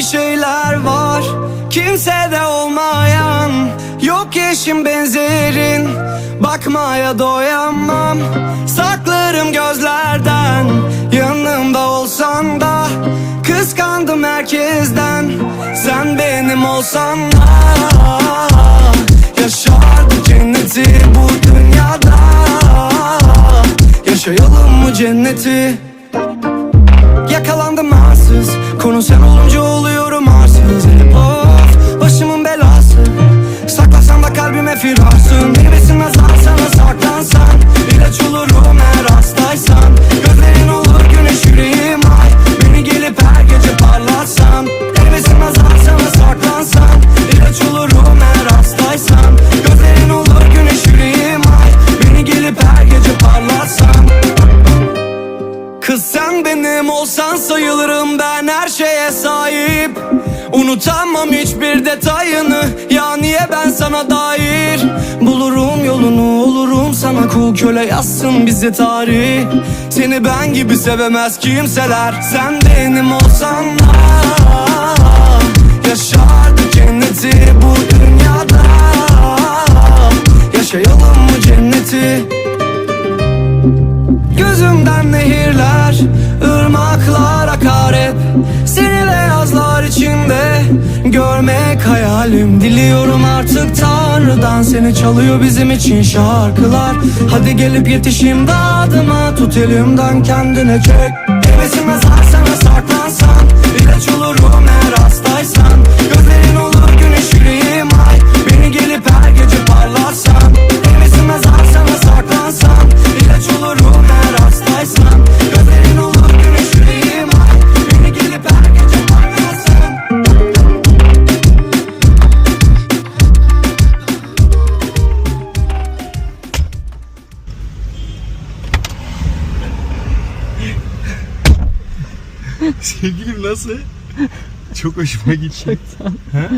bir şeyler var. Kimsede olmayan. Yok eşim benzerin. Bakmaya doyamam. Saklarım gözlerden. Yanımda olsan da Kıskandım herkesten. Sen benim olsan da Yaşardık cenneti bu dünyada. Yaşayalım mı cenneti Yakalandım arsız Konu sen olunca oluyorum olsan sayılırım ben her şeye sahip. Unutamam hiçbir detayını Ya niye ben sana dair? Bulurum yolunu olurum sana kul köle yazsın bizi tarih. Seni ben gibi sevemez kimseler Sen benim olsan da. Yaşardık cenneti bu dünyada. Yaşayalım mı cenneti? Gözümden nehirler, Seni beyazlar içinde. Görmek hayalim. Diliyorum artık Tanrı'dan. Seni çalıyor bizim için şarkılar. Hadi gelip yetiş imdadıma tut elimden kendine. Çek. Hevesim ezer Sevgilim nasıl? Çok hoşuma gitti. Ha?